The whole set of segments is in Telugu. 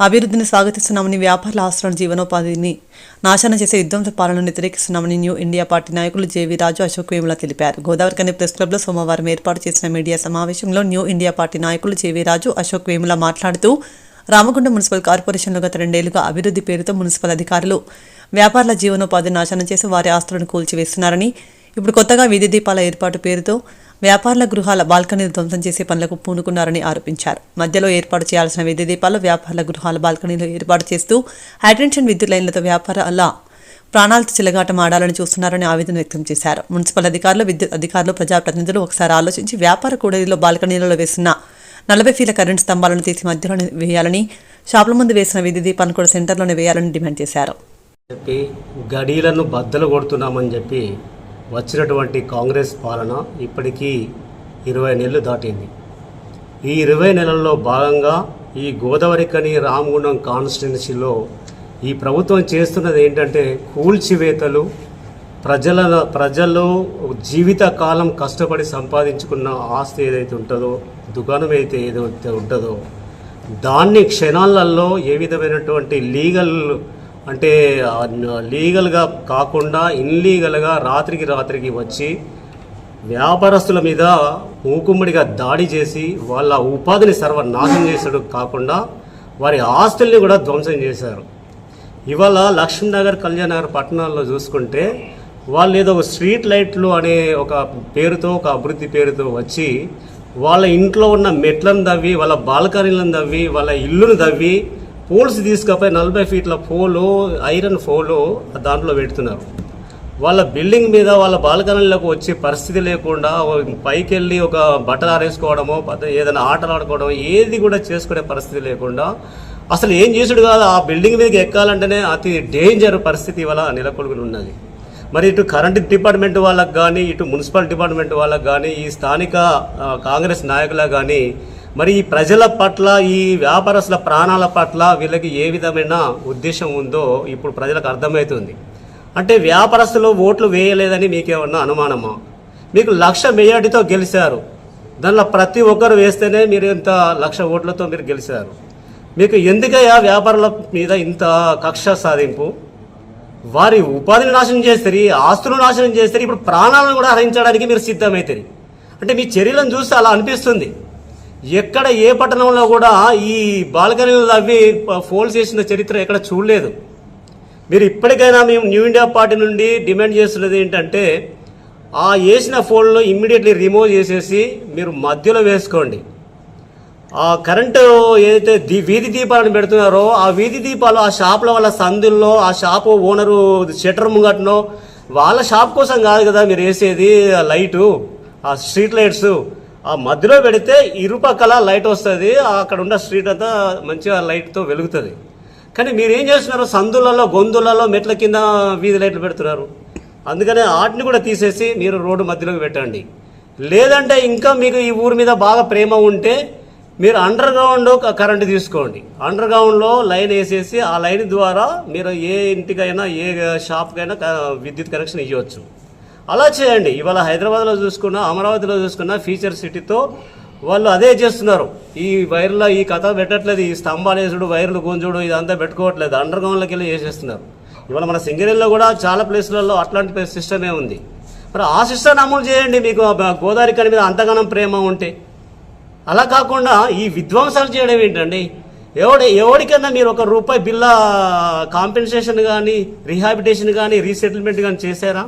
అభివృద్ధిని స్వాగతిస్తున్నామని వ్యాపారుల ఆస్తులను జీవనోపాధిని నాశనం చేసే విధ్వంస పాలనను వ్యతిరేకిస్తున్నామని న్యూ ఇండియా పార్టీ నాయకులు జేవీ రాజు అశోక్ వేముల తెలిపారు. గోదావరి కని ప్రెస్ క్లబ్లో సోమవారం ఏర్పాటు చేసిన మీడియా సమావేశంలో న్యూ ఇండియా పార్టీ నాయకులు జేవీ రాజు అశోక్ వేముల మాట్లాడుతూ రామగుండ మున్సిపల్ కార్పొరేషన్లో గత రెండేళ్ళుగా అభివృద్ధి పేరుతో మున్సిపల్ అధికారులు వ్యాపారుల జీవనోపాధిని నాశనం చేసి వారి ఆస్తులను కూల్చివేస్తున్నారని ఇప్పుడు కొత్తగా వీధి దీపాల ఏర్పాటు పేరుతో వ్యాపారుల గృహాల బాల్కనీలు ధ్వంసం చేసే పనులకు పూనుకున్నారని ఆరోపించారు. మధ్యలో ఏర్పాటు చేయాల్సిన వీధి దీపాలు వ్యాపారుల గృహాల బాల్కనీలు ఏర్పాటు చేస్తూ హైటెన్షన్ విద్యుత్ లైన్లతో వ్యాపారాల ప్రాణాలతో చిలగాటం ఆడాలని చూస్తున్నారని ఆవేదన వ్యక్తం చేశారు. మున్సిపల్ అధికారులు విద్యుత్ అధికారులు ప్రజాప్రతినిధులు ఒకసారి ఆలోచించి వ్యాపార కూడలిలో బాల్కనీలలో వేసిన నలభై ఫీల కరెంట్ స్తంభాలను తీసి మధ్యలోనే వేయాలని షాపుల ముందు వేసిన విద్యుత్ దీపాలను కూడా సెంటర్లోనే వేయాలని డిమాండ్ చేశారు. చెప్పి గడీలను బద్దలు కొడుతున్నామని చెప్పి వచ్చినటువంటి కాంగ్రెస్ పాలన ఇప్పటికీ ఇరవై నెలలు దాటింది. ఈ ఇరవై నెలల్లో భాగంగా ఈ గోదావరి కని రామగుండం కాన్స్టిట్యున్సీలో ఈ ప్రభుత్వం చేస్తున్నది ఏంటంటే కూల్చివేతలు ప్రజల ప్రజలు జీవితకాలం కష్టపడి సంపాదించుకున్న ఆస్తి ఏదైతే ఉంటుందో దుకాణం అయితే ఏదైతే ఉంటుందో దాన్ని క్షణాలలో ఏ విధమైనటువంటి లీగల్ అంటే లీగల్గా కాకుండా ఇన్లీగల్గా రాత్రికి రాత్రికి వచ్చి వ్యాపారస్తుల మీద మూకుమ్మడిగా దాడి చేసి వాళ్ళ ఉపాధిని సర్వనాశనం చేసాడు కాకుండా వారి ఆస్తుల్ని కూడా ధ్వంసం చేశారు. ఇవాళ లక్ష్మీనగర్ కళ్యాణ్ నగర్ పట్టణాల్లో చూసుకుంటే వాళ్ళు ఏదో ఒక స్ట్రీట్ లైట్లు అనే ఒక పేరుతో ఒక అభివృద్ధి పేరుతో వచ్చి వాళ్ళ ఇంట్లో ఉన్న మెట్లను దవ్వి వాళ్ళ బాల్కనీలను దవ్వి వాళ్ళ ఇల్లును దవ్వి పోల్స్ తీసుకపోయి నలభై ఫీట్ల పోలు ఐరన్ పోలు దాంట్లో పెడుతున్నారు. వాళ్ళ బిల్డింగ్ మీద వాళ్ళ బాల్కనీలకు వచ్చే పరిస్థితి లేకుండా పైకి వెళ్ళి ఒక బట్టలు ఆరేసుకోవడమో ఏదైనా ఆటలు ఆడుకోవడం ఏది కూడా చేసుకునే పరిస్థితి లేకుండా అసలు ఏం చేసుడు కాదు ఆ బిల్డింగ్ మీదకి ఎక్కాలంటేనే అతి డేంజర్ పరిస్థితి ఇవాళ నెలకొల్పుని ఉన్నది. మరి ఇటు కరెంట్ డిపార్ట్మెంట్ వాళ్ళకి కానీ ఇటు మున్సిపల్ డిపార్ట్మెంట్ వాళ్ళకి కానీ ఈ స్థానిక కాంగ్రెస్ నాయకులకు కానీ మరి ఈ ప్రజల పట్ల ఈ వ్యాపారస్తుల ప్రాణాల పట్ల వీళ్ళకి ఏ విధమైన ఉద్దేశం ఉందో ఇప్పుడు ప్రజలకు అర్థమవుతుంది. అంటే వ్యాపారస్తులు ఓట్లు వేయలేదని మీకేమన్నా అనుమానమా? మీకు లక్ష మెజార్టీతో గెలిచారు. దానిలో ప్రతి ఒక్కరు వేస్తేనే మీరు ఇంత లక్ష ఓట్లతో మీరు గెలిచారు. మీకు ఎందుకయ్యా వ్యాపారుల మీద ఇంత కక్ష సాధింపు? వారి ఉపాధిని నాశనం చేస్తారు ఆస్తులు నాశనం చేస్తారు ఇప్పుడు ప్రాణాలను కూడా హరించడానికి మీరు సిద్ధమవుతారు అంటే మీ చర్యలను చూస్తే అలా అనిపిస్తుంది. ఎక్కడ ఏ పట్టణంలో కూడా ఈ బాల్కనీలు అవి ఫోల్డ్ చేసిన చరిత్ర ఎక్కడ చూడలేదు. మీరు ఇప్పటికైనా మేము న్యూ ఇండియా పార్టీ నుండి డిమాండ్ చేస్తున్నది ఏంటంటే ఆ వేసిన ఫోన్లో ఇమ్మీడియట్లీ రిమూవ్ చేసేసి మీరు మధ్యలో వేసుకోండి. ఆ కరెంటు ఏదైతే దీ వీధి దీపాలను పెడుతున్నారో ఆ వీధి దీపాలు ఆ షాపుల వాళ్ళ సందుల్లో ఆ షాపు ఓనరు షట్టర్ ముంగట్నో వాళ్ళ షాప్ కోసం కాదు కదా మీరు వేసేది ఆ లైటు ఆ స్ట్రీట్ లైట్స్. ఆ మధ్యలో పెడితే ఇరుపక్కల లైట్ వస్తుంది అక్కడ ఉన్న స్ట్రీట్ అంతా మంచిగా లైట్తో వెలుగుతుంది. కానీ మీరు ఏం చేస్తున్నారు? సందులలో గొంతులలో మెట్ల కింద వీధి లైట్లు పెడుతున్నారు. అందుకనే వాటిని కూడా తీసేసి మీరు రోడ్డు మధ్యలోకి పెట్టండి. లేదంటే ఇంకా మీకు ఈ ఊరి మీద బాగా ప్రేమ ఉంటే మీరు అండర్ గ్రౌండ్ కరెంట్ తీసుకోండి. అండర్ గ్రౌండ్లో లైన్ వేసేసి ఆ లైన్ ద్వారా మీరు ఏ ఇంటికైనా ఏ షాప్కైనా క- విద్యుత్ కనెక్షన్ ఇవ్వచ్చు అలా చేయండి. ఇవాళ హైదరాబాద్లో చూసుకున్నా అమరావతిలో చూసుకున్నా ఫీచర్ సిటీతో వాళ్ళు అదే చేస్తున్నారు. ఈ వైర్లో ఈ కథ పెట్టట్లేదు. ఈ స్తంభాలు వేసుడు వైర్లు గుంజుడు ఇదంతా పెట్టుకోవట్లేదు. అండర్ గ్రౌండ్లోకి వెళ్ళి చేసేస్తున్నారు ఇవాళ మన సింగరేల్లో కూడా చాలా ప్లేసులలో అట్లాంటి సిస్టమే ఉంది. మరి ఆ సిస్టమ్ అమలు చేయండి. మీకు గోదావరి కని మీద అంతగానం ప్రేమ ఉంటే. అలా కాకుండా ఈ విధ్వంసాలు చేయడం ఏంటండి? ఎవడి ఎవరికైనా మీరు ఒక రూపాయి బిల్ల కాంపెన్సేషన్ కానీ రీహాబిటేషన్ కానీ రీసెటిల్మెంట్ కానీ చేశారా?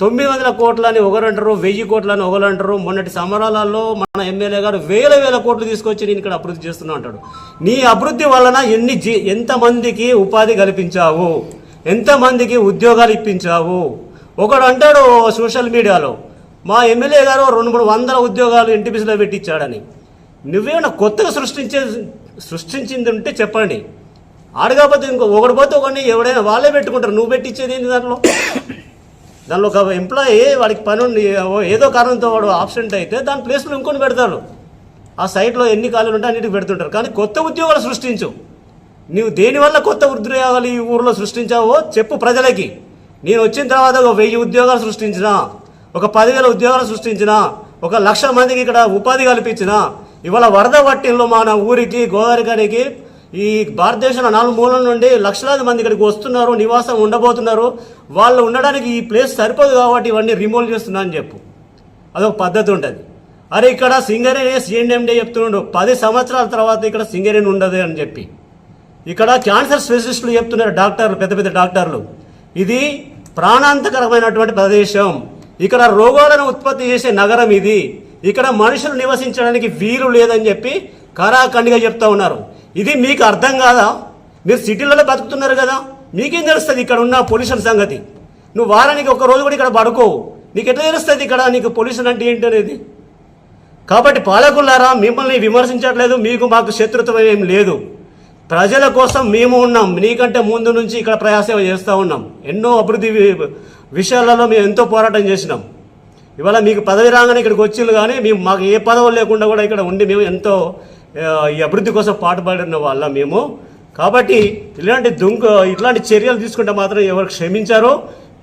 తొమ్మిది వందల కోట్లని ఒకరంటారు వెయ్యి కోట్లని ఒకరంటారు మొన్నటి సమరాలలో మన ఎమ్మెల్యే గారు వేల వేల కోట్లు తీసుకొచ్చి నేను ఇక్కడ అభివృద్ధి చేస్తున్నా అంటాడు. నీ అభివృద్ధి వలన ఎన్ని జీ ఎంతమందికి ఉపాధి కల్పించావు? ఎంతమందికి ఉద్యోగాలు ఇప్పించావు? ఒకడు అంటాడు సోషల్ మీడియాలో మా ఎమ్మెల్యే గారు రెండు మూడు వందల ఉద్యోగాలు ఎన్టీపీసీలో పెట్టించాడని. నువ్వేమైనా కొత్తగా సృష్టించే సృష్టించింది ఉంటే చెప్పండి. ఆడకపోతే ఇంకో ఒకటి పోతే ఒకడిని ఎవడైనా వాళ్ళే పెట్టుకుంటారు. నువ్వు పెట్టించేది ఏంటి దాంట్లో? దానిలో ఒక ఎంప్లాయీ వాడికి పని ఉండి ఓ- ఏదో కారణంతో వాడు ఆబ్సెంట్ అయితే దాని ప్లేస్లో ఇంకొని పెడతారు. ఆ సైట్లో ఎన్ని ఖాళీలు ఉంటే అన్నిటికి పెడుతుంటారు. కానీ కొత్త ఉద్యోగాలు సృష్టించు. నీవు దేనివల్ల కొత్త ఉద్యోగాలు ఈ ఊరిలో సృష్టించావో చెప్పు ప్రజలకి. నేను వచ్చిన తర్వాత ఒక వెయ్యి ఉద్యోగాలు సృష్టించిన ఒక పదివేల ఉద్యోగాలు సృష్టించిన ఒక లక్ష మందికి ఇక్కడ ఉపాధి కల్పించిన ఇవాళ వరద పట్టిల్లో మన ఊరికి గోదావరి గారికి ఈ భారతదేశంలో నాలుగు మూలల నుండి లక్షలాది మంది ఇక్కడికి వస్తున్నారు నివాసం ఉండబోతున్నారు. వాళ్ళు ఉండడానికి ఈ ప్లేస్ సరిపోదు కాబట్టి ఇవన్నీ రిమూవ్ చేస్తున్నా అని చెప్పు. అదొక పద్ధతి ఉంటుంది. అరే ఇక్కడ సింగరేణి సిఎండి చెప్తున్నాడు పది సంవత్సరాల తర్వాత ఇక్కడ సింగరేణి ఉండదు అని చెప్పి. ఇక్కడ క్యాన్సర్ స్పెషలిస్టులు చెప్తున్నారు డాక్టర్లు పెద్ద పెద్ద డాక్టర్లు. ఇది ప్రాణాంతకరమైనటువంటి ప్రదేశం. ఇక్కడ రోగాలను ఉత్పత్తి చేసే నగరం ఇది. ఇక్కడ మనుషులు నివసించడానికి వీలు లేదని చెప్పి కరాఖండిగా చెప్తా ఉన్నారు. ఇది మీకు అర్థం కాదా? మీరు సిటీలలో బతుకుతున్నారు కదా? మీకేం తెలుస్తుంది ఇక్కడ ఉన్న పొల్యూషన్ సంగతి? నువ్వు వారానికి ఒక రోజు కూడా ఇక్కడ పడుకోవు నీకు ఎట్లా తెలుస్తుంది ఇక్కడ నీకు పొల్యూషన్ అంటే ఏంటి అనేది? కాబట్టి పాలకులారా మిమ్మల్ని విమర్శించట్లేదు మీకు మాకు శత్రుత్వం ఏం లేదు. ప్రజల కోసం మేము ఉన్నాం. నీకంటే ముందు నుంచి ఇక్కడ ప్రయాస చేస్తూ ఉన్నాం. ఎన్నో అభివృద్ధి విషయాలలో మేము ఎంతో పోరాటం చేసినాం. ఇవాళ మీకు పదవి రాగానే ఇక్కడికి వచ్చింది కానీ మేము మాకు ఏ పదవులు లేకుండా కూడా ఇక్కడ ఉండి మేము ఎంతో ఈ అభివృద్ధి కోసం పాటుపడిన వాళ్ళం మేము. కాబట్టి ఇలాంటి దుంక ఇట్లాంటి చర్యలు తీసుకుంటే మాత్రం ఎవరు క్షమించారో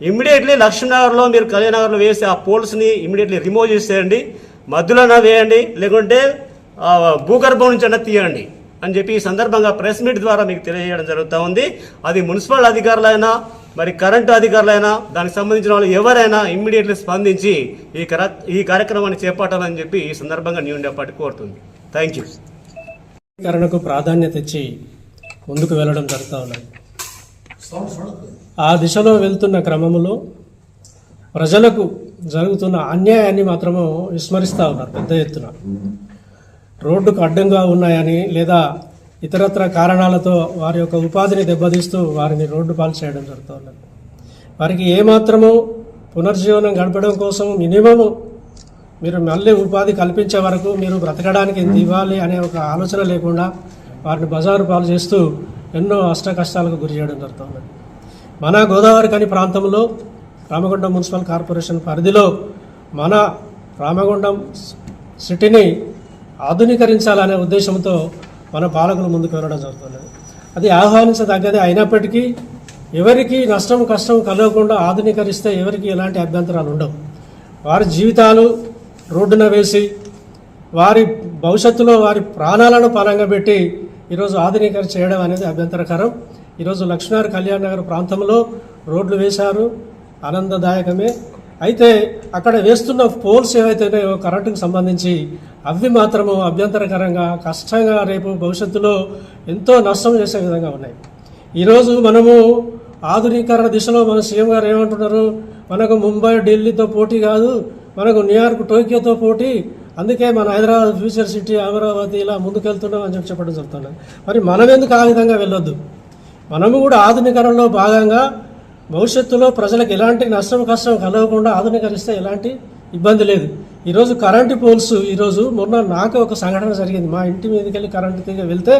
ఇమ్మీడియట్లీ లక్ష్మీనగర్లో మీరు కళ్యాణనగర్లో వేసి ఆ పోల్స్ని ఇమ్మీడియట్లీ రిమూవ్ చేసేయండి మధ్యలోన వేయండి లేకుంటే భూగర్భం నుంచి అన్న తీయండి అని చెప్పి ఈ సందర్భంగా ప్రెస్ మీట్ ద్వారా మీకు తెలియజేయడం జరుగుతూ ఉంది. అది మున్సిపల్ అధికారులైనా మరి కరెంటు అధికారులైనా దానికి సంబంధించిన వాళ్ళు ఎవరైనా ఇమ్మీడియట్లీ స్పందించి ఈ ఈ కార్యక్రమాన్ని చేపట్టాలని చెప్పి ఈ సందర్భంగా న్యూ ఇండియా పార్టీ కోరుతుంది. Thank you. కరణకు ప్రాధాన్యత ఇచ్చి ముందుకు వెళ్ళడం జరుగుతూ ఉన్నది. ఆ దిశలో వెళ్తున్న క్రమంలో ప్రజలకు జరుగుతున్న అన్యాయాన్ని మాత్రము విస్మరిస్తూ ఉన్నారు పెద్ద ఎత్తున. రోడ్డుకు అడ్డంగా ఉన్నాయని లేదా ఇతరత్ర కారణాలతో వారి యొక్క ఉపాధిని దెబ్బతీస్తూ వారిని రోడ్డు పాలు చేయడం జరుగుతూ ఉన్నది. వారికి ఏమాత్రము పునర్జీవనం గడపడం కోసం మినిమము మీరు మళ్ళీ ఉపాధి కల్పించే వరకు మీరు బ్రతకడానికి ఎంత ఇవ్వాలి అనే ఒక ఆలోచన లేకుండా వారిని బజారు పాలు చేస్తూ ఎన్నో అష్ట కష్టాలకు గురి చేయడం జరుగుతుంది. మన గోదావరి కాని ప్రాంతంలో రామగుండం మున్సిపల్ కార్పొరేషన్ పరిధిలో మన రామగుండం సిటీని ఆధునీకరించాలనే ఉద్దేశంతో మన పాలకులు ముందుకు వెళ్ళడం జరుగుతున్నది అది ఆహ్వానించదగ్గదే అయినప్పటికీ ఎవరికి నష్టం కష్టం కలగకుండా ఆధునీకరిస్తే ఎవరికి ఎలాంటి అభ్యంతరాలు ఉండవు. వారి జీవితాలు రోడ్డున వేసి వారి భవిష్యత్తులో వారి ప్రాణాలను పరంగా పెట్టి ఈరోజు ఆధునీకరణ చేయడం అనేది అభ్యంతరకరం. ఈరోజు లక్ష్మీనారాయణ కళ్యాణ్ నగర్ ప్రాంతంలో రోడ్లు వేశారు. ఆనందదాయకమే. అయితే అక్కడ వేస్తున్న పోల్స్ ఏవైతే ఉన్నాయో కరెంటుకు సంబంధించి అవి మాత్రము అభ్యంతరకరంగా కష్టంగా రేపు భవిష్యత్తులో ఎంతో నష్టం చేసే విధంగా ఉన్నాయి. ఈరోజు మనము ఆధునీకరణ దిశలో మన సీఎం గారు ఏమంటున్నారు? మనకు ముంబై ఢిల్లీతో పోటీ కాదు. మనకు న్యూయార్క్ టోక్యోతో పోటీ. అందుకే మన హైదరాబాద్ ఫ్యూచర్ సిటీ అమరావతి ఇలా ముందుకెళ్తున్నాం అని చెప్పి చెప్పడం జరుగుతున్నది మరి మనం ఎందుకు ఆ విధంగా వెళ్ళొద్దు? మనము కూడా ఆధునీకరణలో భాగంగా భవిష్యత్తులో ప్రజలకు ఎలాంటి నష్టం కష్టం కలగకుండా ఆధునీకరిస్తే ఎలాంటి ఇబ్బంది లేదు. ఈరోజు కరెంటు పోల్స్ ఈరోజు మొన్న నాకు ఒక సంఘటన జరిగింది. మా ఇంటి మీదకి వెళ్ళి కరెంటు తీగ వెళ్తే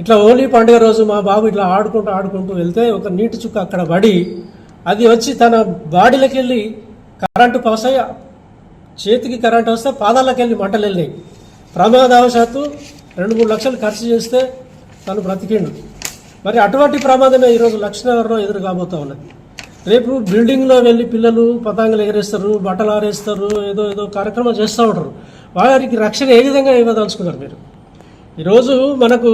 ఇట్లా హోలీ పండుగ రోజు మా బాబు ఇట్లా ఆడుకుంటూ ఆడుకుంటూ వెళ్తే ఒక నీటి చుక్క అక్కడ పడి అది వచ్చి తన బాడీలోకి వెళ్ళి కరెంటు పాస్ అయ్యి చేతికి కరెంట్ వస్తే పాదాలకు వెళ్ళి మంటలు వెళ్ళినాయి ప్రమాదవశాత్తు రెండు మూడు లక్షలు ఖర్చు చేస్తే తను బ్రతికిండు. మరి అటువంటి ప్రమాదమే ఈరోజు లక్ష్మీనగర్లో ఎదురు కాబోతా ఉన్నది. రేపు బిల్డింగ్లో వెళ్ళి పిల్లలు పతాంగులు ఎగరేస్తారు బట్టలు ఆరేస్తారు ఏదో ఏదో కార్యక్రమం చేస్తూ ఉంటారు. వారికి రక్షణ ఏ విధంగా ఇవ్వదలుచుకున్నారు మీరు? ఈరోజు మనకు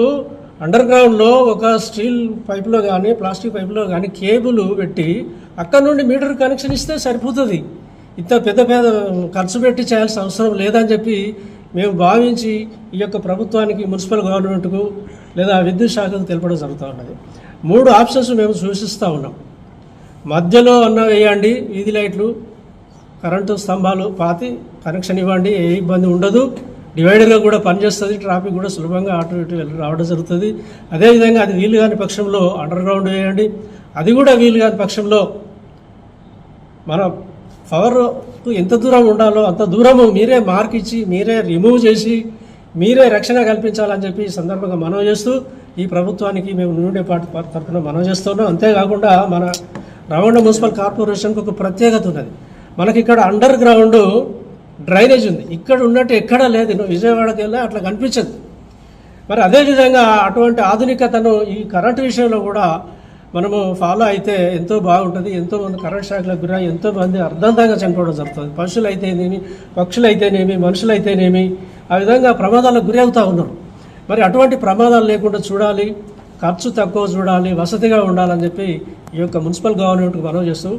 అండర్ గ్రౌండ్లో ఒక స్టీల్ పైపులో కానీ ప్లాస్టిక్ పైపులో కానీ కేబుల్ పెట్టి అక్కడ నుండి మీటర్ కనెక్షన్ ఇస్తే సరిపోతుంది. ఇంత పెద్ద పెద్ద ఖర్చు పెట్టి చేయాల్సిన అవసరం లేదని చెప్పి మేము భావించి ఈ యొక్క ప్రభుత్వానికి మున్సిపల్ గవర్నమెంట్కు లేదా విద్యుత్ శాఖకు తెలపడం జరుగుతూ ఉన్నది. మూడు ఆప్షన్స్ మేము సూచిస్తూ ఉన్నాం. మధ్యలో అన్న వేయండి వీధి లైట్లు కరెంటు స్తంభాలు పాతి కనెక్షన్ ఇవ్వండి ఏ ఇబ్బంది ఉండదు. డివైడర్గా కూడా పనిచేస్తుంది ట్రాఫిక్ కూడా సులభంగా అటు ఇటు వెళ్ళి రావడం జరుగుతుంది. అదేవిధంగా అది వీలు కాని పక్షంలో అండర్ గ్రౌండ్ వేయండి. అది కూడా వీలు కాని పక్షంలో మన పవర్కు ఎంత దూరం ఉండాలో అంత దూరము మీరే మార్క్ ఇచ్చి మీరే రిమూవ్ చేసి మీరే రక్షణ కల్పించాలని చెప్పి ఈ సందర్భంగా మనవి చేస్తూ ఈ ప్రభుత్వానికి మేము నుండే పాటు తరఫున మనవి చేస్తున్నాం. అంతేకాకుండా మన రవాణా మున్సిపల్ కార్పొరేషన్కి ఒక ప్రత్యేకత ఉన్నది. మనకి ఇక్కడ అండర్ గ్రౌండ్ డ్రైనేజ్ ఉంది. ఇక్కడ ఉన్నట్టు ఎక్కడా లేదు. నువ్వు విజయవాడకి వెళ్ళి అట్లా కనిపించదు. మరి అదేవిధంగా అటువంటి ఆధునికతను ఈ కరెంటు విషయంలో కూడా మనము ఫాలో అయితే ఎంతో బాగుంటుంది ఎంతో మంది కరెంట్ షాక్లకు గురై ఎంతో మంది అర్ధంతంగా చనిపోవడం జరుగుతుంది. పశువులు అయితేనేమి పక్షులు అయితేనేమి మనుషులు అయితేనేమి ఆ విధంగా ప్రమాదాలకు గురి అవుతూ ఉన్నారు. మరి అటువంటి ప్రమాదాలు లేకుండా చూడాలి ఖర్చు తక్కువ చూడాలి వసతిగా ఉండాలని చెప్పి ఈ యొక్క మున్సిపల్ గవర్నమెంట్కి మనవి చేస్తూ